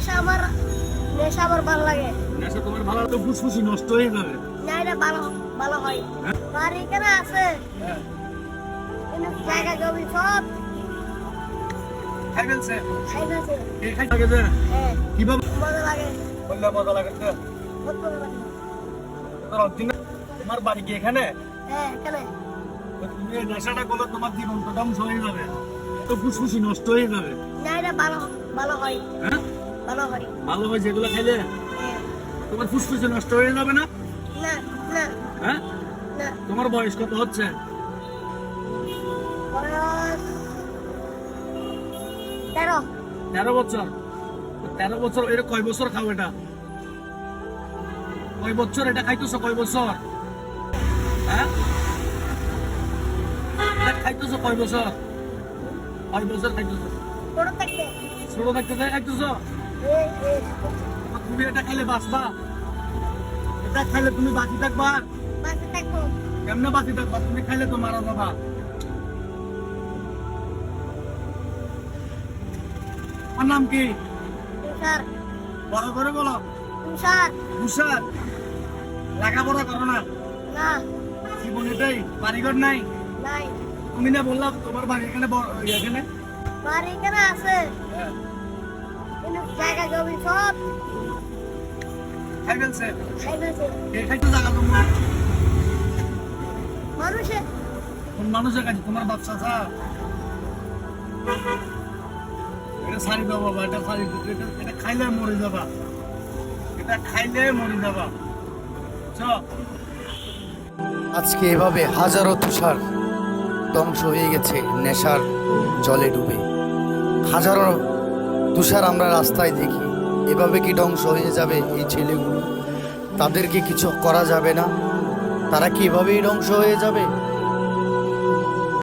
নেশা আমার নেশা আমার ভালো লাগে। নেশা তোমার ভালো তো ফুসফুসি নষ্ট হয়ে যাবে। না এটা ভালো ভালো হয়। হ্যাঁ? বাড়ি এখানে আছে। জায়গা জমি সব। এই খাই লাগে হ্যাঁ। কীভাবে? মজা লাগে। বললে মজা লাগে? বহুত তোমার বাড়ি কি এখানে? হ্যাঁ এখানে। তুমি নেশাটা করলে তোমার জীবন তো ধ্বংস হয়ে যাবে। তো ফুসফুসি নষ্ট হয়ে যাবে। না এটা ভালো ভালো হয়। হ্যাঁ? ভালো হয়। ভালো হয় যেগুলো খাইলে? হ্যাঁ। তোমার ফুসফুসি নষ্ট হয়ে যাবে না? না না। হ্যাঁ? তোমার বয়স কত হচ্ছে? তেরো। তেরো বছর। তেরো বছর এটা কয় বছর খাও এটা? কয় বছর এটা খাইতেছো কয় বছর? হ্যাঁ? খাইতেছো কয় বছর? কয় বছর খাইতেছো? ছোট থাকতে। ছোট থাকতে খাইতেছো? তুমি এটা খাইলে বাঁচবা। এটা খাইলে তুমি বাঁচি থাকবা। কেমনে বাঁচি থাকবা? তুমি খাইলে তো মারা যাবা। আমার নাম কি? বড় করে বলো। তুষার। লেখাপড়া করো না। জীবন এটাই বাড়িঘর নাই? নাই। তুমি না বললাম তোমার বাড়ি এখানে বড়- এখানে? বাড়ি এখানে আছে। কিন্তু জায়গা জমি সব। খাই ফেলছে খাই ফেলছে এই খাইতে জায়গা তোমার মানুষে। কোন মানুষের কাছে? তোমার বাচ্চা চা এটা সারি দাও বাবা এটা সারি এটা এটা খাইলে মরে যাবা। এটা খাইলে মরে যাবা। চ। আজকে এভাবে হাজারো তুষার ধ্বংস হয়ে গেছে নেশার জলে ডুবে। হাজারো তুষার আমরা রাস্তায় দেখি। এভাবে কি ধ্বংস হয়ে যাবে এই ছেলেগুলো? তাদেরকে কিছু করা যাবে না? তারা কি এভাবেই ধ্বংস হয়ে যাবে?